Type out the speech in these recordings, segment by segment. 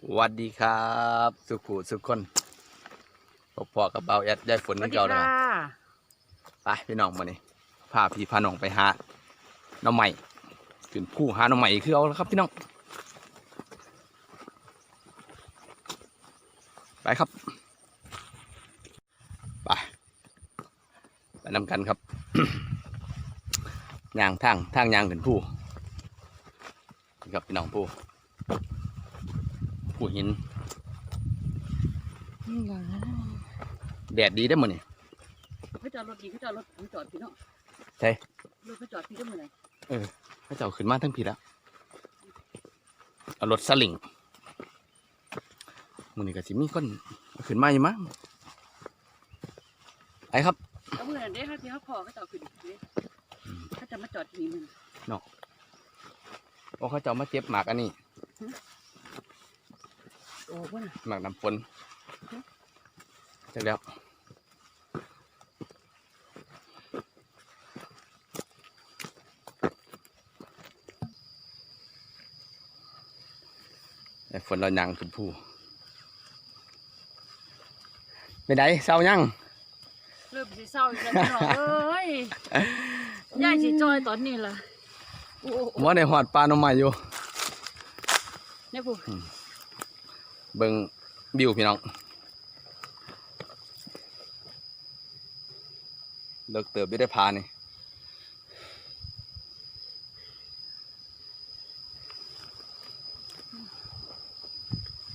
สวัสดีครับ สุขุสุขคนพบพอกับเบาแอดได้ฝนกันเก่าแล้วไปพี่น้องมานี่พาพี่พาน้องไปหาหน้องใหม่ขึ้นผู้หาหน้องใหม่คือเอาแล้วครับพี่น้อง ไปครับ ไปไปนำกันครับยางทางทางยางขึ้นผู้นี่ครับพี่น้องผู้ ผู้หินแดดดีได้อมื้อนี่เขาจอดรถดีเขาจอดรถเขาจอดพี่เนาะใช่รถเขาจอดพี่ก็เหมือนไรพระเจ้าขึ้นมาทั้งผีแล้วเอารถสลิงมื้อนี้ก็สิมีคนขึ้นมาอยู่มั้งไปครับแล้วเมื่อนั้นเด้ค่ะที่เขาพอเขาจอดขึ้นเด้เขาจะมาจอดที่นี่มันโอ้เขาเจ้ามาเจ็บหมากอันนี้ โอ้พ่นหมากน้ำฝนจักแล้วไอ้ฝนเรายังขึ้นผู้ไปไหนเศร้ายังเริ่มสิเศร้าอีกแล้วพี่น้องเอ้ยย่ายสิจอยตอนนี้ล่ะโอ้หมอในหอดปลาหน่อไม้อยู่เนี่ยผู้ เบิ่งบิวพี่น้องเลิกเติบไม่ได้พานี่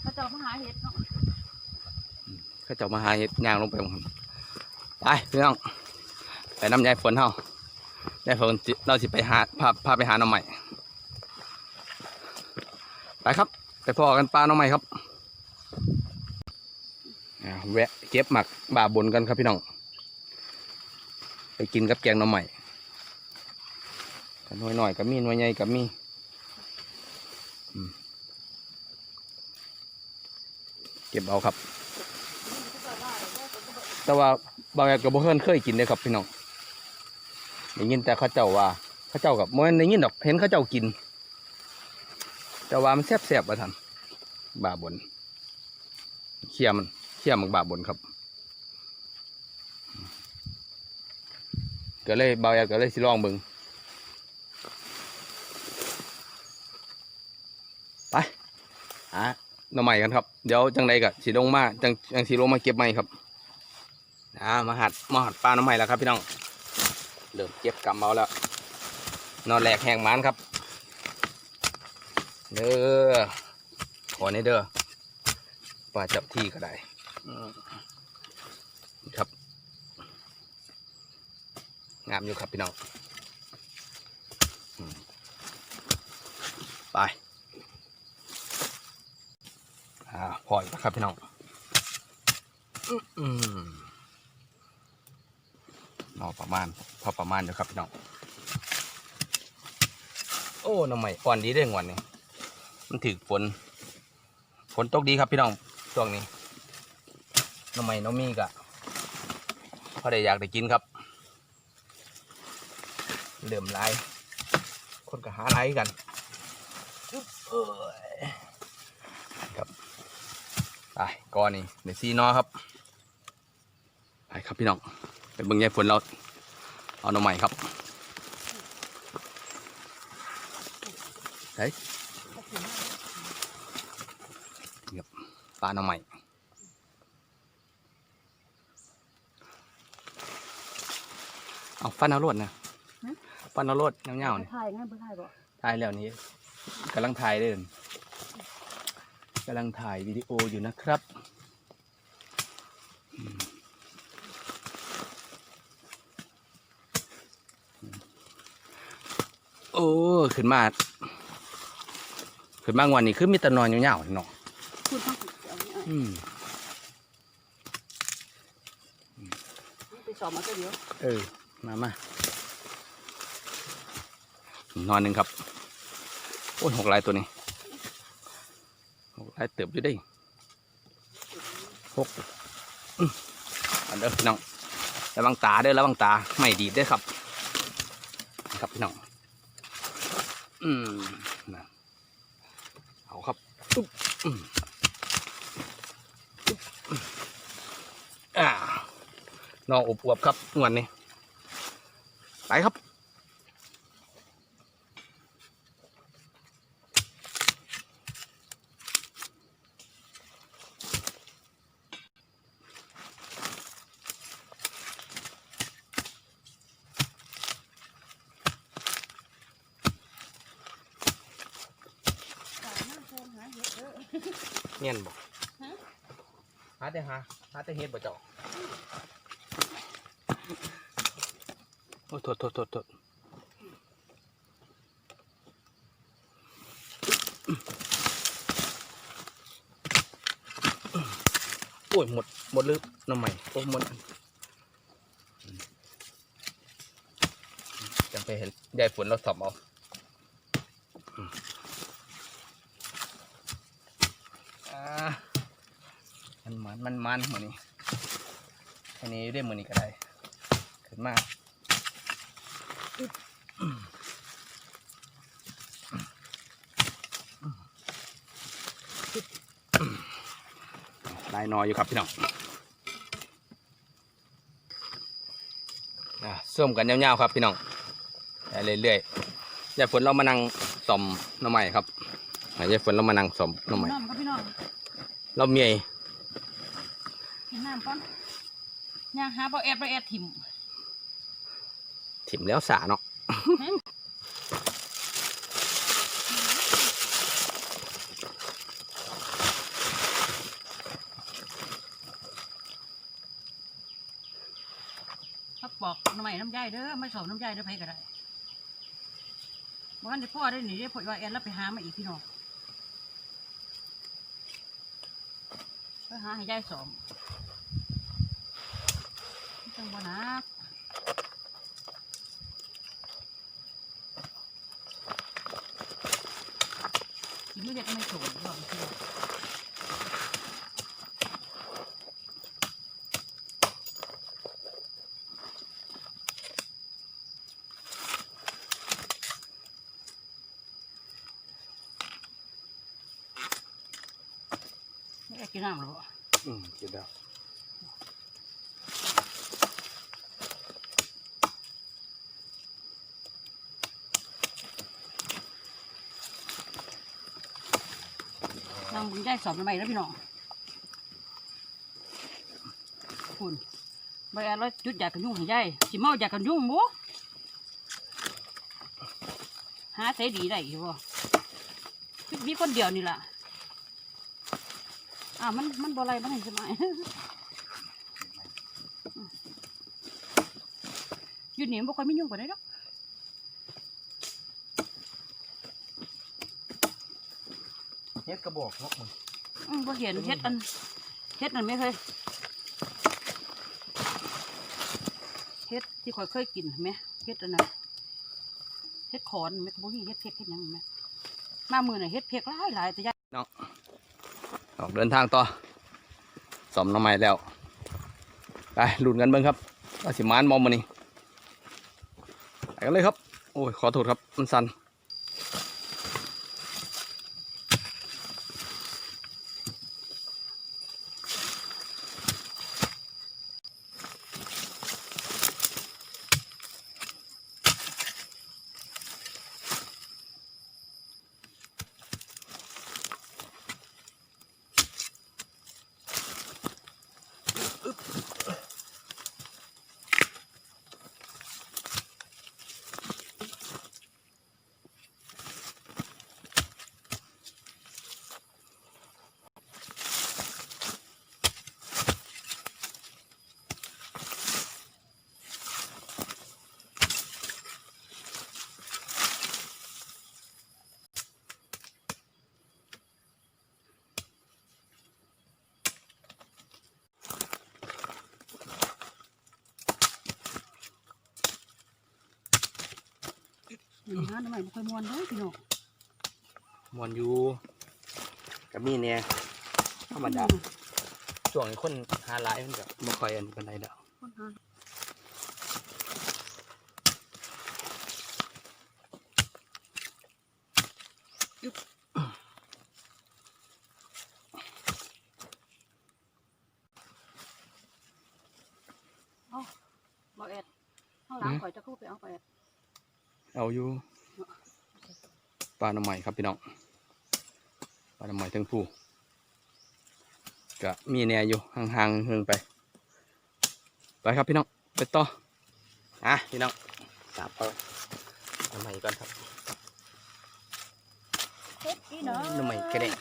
เขาจอดมาหาเห็ดเนาะเขาเจะมาหาเห็ดย่างลงไปหมดไปพี่น้องไปน้ำยายฝนเฮายายฝนสิเราสิไปหาพาพาไปหาหน่อไม้ไปครับ ไปพอกันปลาหน่อไม้ครับอ่า แวะเก็บหมักบ่าบนกันครับพี่น้อง ไปกินกับแกงหน่อไม้กันหน่อยหน่อยๆกับมีหน่วยใหญ่กับมีเก็บเอาครับ แต่ว่าบางอย่างก็บ่เคยเคยกินเลยครับพี่น้องได้ยินแต่ข้าเจ้าว่าข้าเจ้ากับมันได้ยินดอกเห็นข้าเจ้ากิน แต่ว่ามันแซ่บๆว่าท่านบาบนเคี่ยมัน เคี่ยมันบาบนครับก็เลยเบางอย่างก็เลยสิลองเบิ่งไปหาหน่อใหม่กันครับ เดี๋ยวจังใดก็สิลงมาจังจังสิลงมาเก็บใหม่ครับอ่ามาหัดมาหัดปลาน้ำใหม่แล้วครับพี่น้องเริ่มเก็บกำเอาแล้วนอนแหลกแหงมันครับเด้อขอในเด้อปลาจับที่ก็ได้ ครับ งามอยู่ครับพี่น้อง ไปอ่าพออีกครับพี่น้องอื้อนอประมาณ พอประมาณอยู่ครับพี่น้อง โอ้หน้ำใหม่อ่อนดีเด้งวันนี้ มันถึกฝน ฝนตกดีครับพี่น้องช่วงนี้ น้ำใหม่น้องมีกะพอได้อยากได้กินครับเริ่อมลายคนก็หาหลายกันครับไปก่อนนี่เดี๋ยวซีนอครับไปครับพี่น้องไปเบิ่งยายฝนเราเอาหน่อใหม่ครับเฮ้ยปลาหน่อใหม่ เอาฟันเอารวดนะฟันเอารวดเงาๆนี่ถ่ายงั้นเพื่อถ่ายบ่ถ่ายแล้วนี้กำลังถ่ายเด้นกำลังถ่ายวิดีโออยู่นะครับอืมโอ้ขึ้นมาขึ้นมางวันนี้คือมีแตะนอนยาวๆเนาะพูดต้องเอาเนี่ยอืมไปสอบมาก็เดียวเออ มามาหนอนหนึ่งครับ โอ้ยหกลายตัวนี้หกลายเติบอยู่ได้หกอันเดอร์พี่น้องระวังตาเด้อระวังตาไม่ดีดเด้ครับ ครับพี่น้องอืมนะเอาครับตุ๊บอ่าน้องอบอวบครับงวนนี้ ไปครับ เงียนบอกฮะหาแต่หาหาแต่เฮ็ดบ่เจ้า โอ้ยโทษโทษโทษโทษโอ้ยหมด หมดลืมน้ำใหม่โอ้ยหมดจังไปเห็นยายฝนเราสอบเอาอืมอ่ามันมันมันมันหมือนี้อันนี้ได้มือนี้ก็ได้ ขึ้นมาลายนอยอยู่ครับพี่น้องอะส้มกันยาวๆครับพี่น้องไปเรื่อยๆยายฝนเรามานั่งสมหน้ำใหม่ครับอะยายฝนเรามานั่งสมหน้ำใหม่น้ำครับพี่น้องเราเมียกินน้ำก่อนย่างหาบ่แอดบ่แอดถิ่ม ถิ่มแล้วสาเนาะพักบอกน้ำใหม่น้ำใยเด้อไม่สอบน้ำใยเด้อไปก็ได้บ้านเดี๋ยวพ่อได้หนีได้พ่อว่าแอดแล้วไปหามาอีกพี่น้องไปหาให้ยายสอมจังบ่นะกิ ไม่เด็ดไม่โฉนบอกพี่องไม่ได้กินน้ำหรออืมกินแล้ว น้ำมึงได้สอบใหม่แล้วพี่น้องคุณใบอะไรจุดอยากกันยุ่งให้ยายสิเมาอยากกันยุ่งบ่หาใส่ดีได้อยู่บ่มีคนเดียวนี่ล่ะอ่ามันมันบ่ไรมันเห็นสมัยอยู่นี่มันบ่ค่อยไมียุ่งกว่าได้ดอก ฮ็ดกระบอกเนาะมึงอืมบ่เห็นเฮ็ดอันเฮ็ดอันไม่เคยเฮ็ดที่ข่อยเคยกินไหมเฮ็ดอันนั้นเฮ็ดขอนไหมบ่มีเฮ็ดเพกเฮ็ดหยังไหมมามือน่ะเฮ็ดเพกหลายหลายแต่ยายออกเดินทางต่อสอมหน้ำใหม่แล้วไปลุ้นกันเบิ่งครับว่าสิมานมอมมานี่ไปกันเลยครับ โอ้ยขอโทษครับมันสั่น งานทำไมบ่ค่อยม่วนเด้อพี่น้องมวนอยู่กับมีเนี่ยธรรมดาช่วงนี้คนหาหลายมันก็บ่ค่อยอันปานใดแล้วคนหายุบเอา เอาข่อยจะเข้าไปเอาไป เอาอยู่ปลาหน่อไม้ครับพี่น้องปลาหน่อไม้ทั้งผู้ก็มีแหน่อยู่ห่างๆเฮิงไป ไปครับพี่น้องไปต่ออะพี่น้องสาบเอาหน่อไม้ก่อนครับเฮ็ดอีเนาะหน่อไม้กระแดง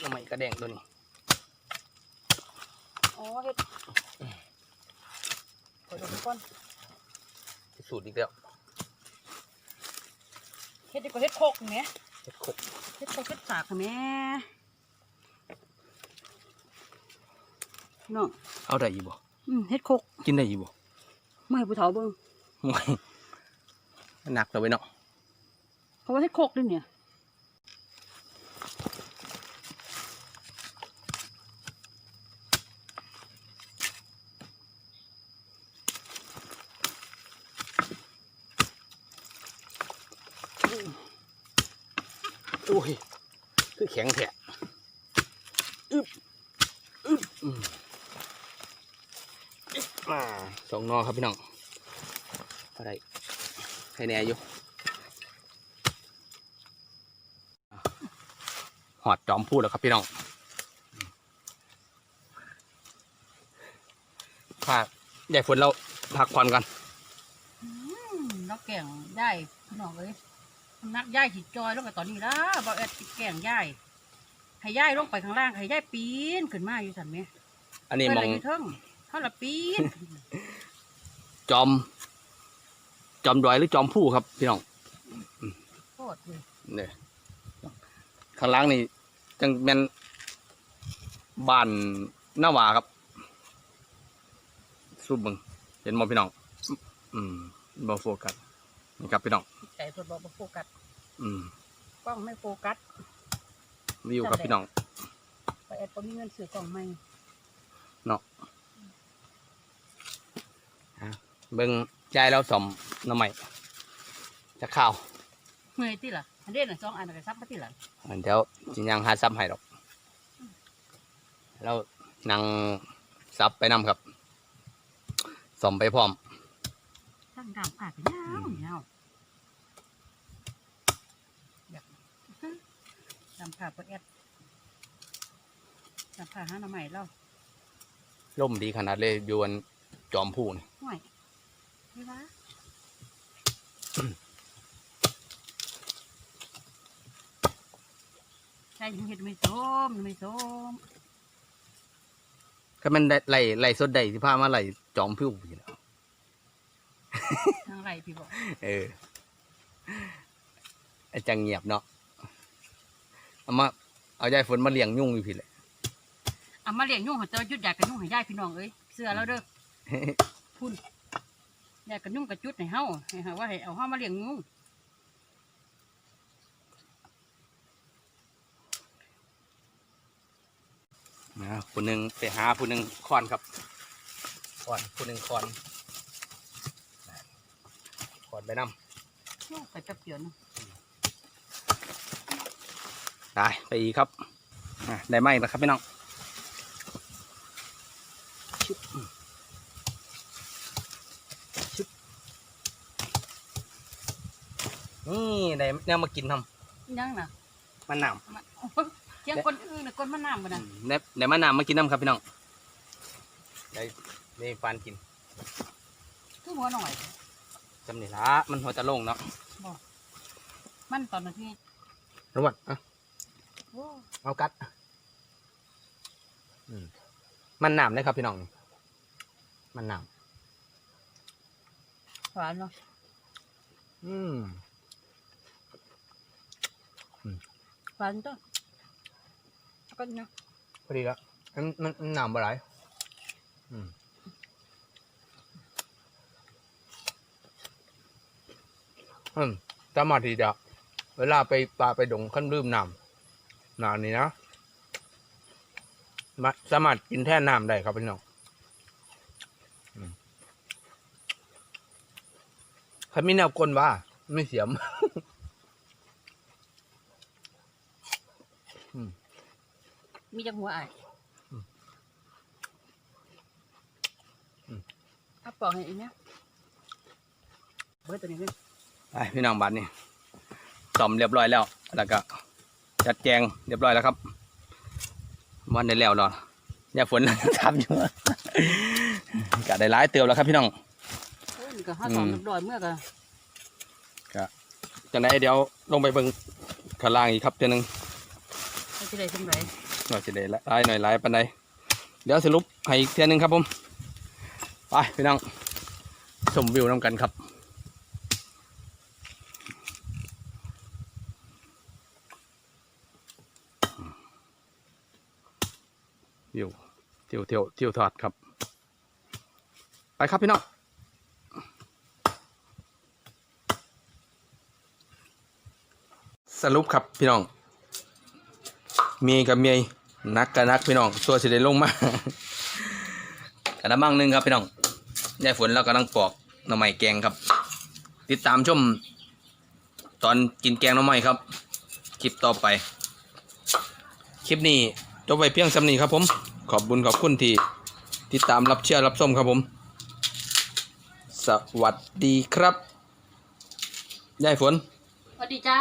หน่อไม้กระแดงตัวนี้อ๋อเฮ็ดข่อยจะก่อนสูตรอีกแล้ว เฮ็ดดีกว่าเฮ็ดโคกแหมเฮ็ดขบเฮ็ดโคกเฮ็ดสากแหมน้องเอาได้อีบ่อืมเฮ็ดโคกกินได้อีบ่ไม่ให้ผู้เฒ่าเบิ่งห่วยหนักเลยเว้ยเนาะเพราะว่าเฮ็ดโคกด้วยเนี่ย โอ้ยคือแข็งแท้อึบอึบอืม อ่าสองนอครับพี่น้องอะไรให้แน่อยู่หอดจอมพูดแล้วครับพี่น้องพาใหญ่ฝนเราพักผ่อนกันอืมแล้วแก่งย่ายพี่น้องเอ้ยนักย่ายสิจอยลงไปตอนนี้ละบ่แอดสิแก่งย่ายให้ย่ายลงไปข้างล่างให้ย่ายปีนขึ้นมาอยู่สั่นแหมอันนี้มอง เพิ่นละยู่เทิงเท่าละปีนจอม จอมดอยหรือจอมผู้ครับพี่น้องโคตรเลยเนี่ยข้างล่างนี่จังเป็นบ้านหน้าหวาครับสูบเบึงเห็นมอพี่น้อง อืมบอโฟกัสนี่ครับพี่น้องใจทดบอกบ่โฟกัสอืมกล้องไม่โฟกัสวิวครับพี่น้องไปแอดบ่มีเงินซื้อกล้องใหม่เบิ่งยายเราสมหน้ำใหม่จะข้าวเมื่อยติล่ะอันเด่นน่ะสองอันน่ะก็ซับมาติล่ะเดี๋ยวจิยังหาซับให้ดอกแล้วนั่งซับไปนํครับสมไปพร้อมทั้งดำอาดไปยาวอืมยาวอยากดำขาดบ่แอดดำขาดหาหน่อใหม่แล้วร่มดีขนาดเลยอยวนจอมผู้นี่ห่วยไม่ว่า ใช่ยังเห็ดไม่ส้มไม่ส้มก็มันได้ไล่ไล่สดได้สิพามาไล่จอมผู้อยู่แล้วทางไรพี่บอกเออไอ้จังเงียบเนาะเอามาเอายายฝนมาเลี้ยงยุ่งอยู่พี่แหละเอามาเลี้ยงยุ่งหัวเจ้ายุดอยากกันยุ่งให้ยายพี่น้องเอ้ยเสื้อแล้วเด้อพุ่น อยากกันยุ่งกับจุดให้เฮาให้เฮาว่าให้เอาเฮามาเลี้ยงยุ่งนะผู้หนึ่งไปหาผู้หนึ่งคอนครับคอนผู้หนึ่งคอนคอนไปนโอ้ไปแป๊บเดียวนะำได้ไปอีกครับอะได้ไหมแล้วครับพี่น้องชึบชึบ นี่ได้แนวมากินทยังน่ะำมันหนำมาเที่ยงคนอื่นน่ะคนมะนาวบ่น่ะได้ได้มานำมากินน้ำครับพี่น้องได้ได้ฟานกินคือหัวหน่อย จำนี่ละมันหัวจะโลงเนาะมันตอนนั้นที่รวดอะโอ้เอากัดอืมมันหนามเลยครับพี่น้องนี่มันหนามหวานเนาะอืม หวานจ้ะแล้วก็เนาะพอดีล้วมันมันมันหนามบ่ไรอืมอืมสามารถที่จะ เวลาไปปลาไปดงขั้นลืมน้ำน้ำนี่นะมาสามารถกินแท่น้ำได้ครับพี่น้องอืมใครมีแนวกลว่า ไม่เสียม มีจังหัวอ้ายอืมอืม เอาปอกให้อีกเนี่ยเลยตัวนี้เว้ยไปพี่น้องบ้านนี่ซ่อมเรียบร้อยแล้ว แล้วก็ จัดแจงเรียบร้อยแล้วครับวันได้แล้วเนาะอย่าฝน ทำอยู่ก็ได้หลายเติมแล้วครับพี่น้องโอ้ยนี่ก็ห้าสองอืม เรียบร้อยเมื่อก็จากนั้นเดี๋ยวลงไปเบิ่งข้างล่างอีกครับเทีนึง เขาจะได้สำไรหน่อยจะได้ลายหน่อยลายปันใดเดี๋ยวสรุปให้อีกเทีนึงครับผมไปพี่น้องชมวิวน้ำกันครับวิวเที่ยวเที่ยวเที่ยวทอดครับ ไปครับพี่น้องสรุปครับพี่น้อง มีกับเมียนักกับนักพี่น้องตัวสิได้ลงมากระมังหนึ่งครับพี่น้องได้ฝนแล้วกำลังปอกหน่อไม้แกงครับ ติดตามชมตอนกินแกงหน่อไม้ครับ คลิปต่อไป คลิปนี้จบไว้เพียงสำนีครับผม ขอบบุญขอบคุณที่ติดตามรับเชื่อรับชมครับผม สวัสดีครับยายฝน สวัสดีจ้า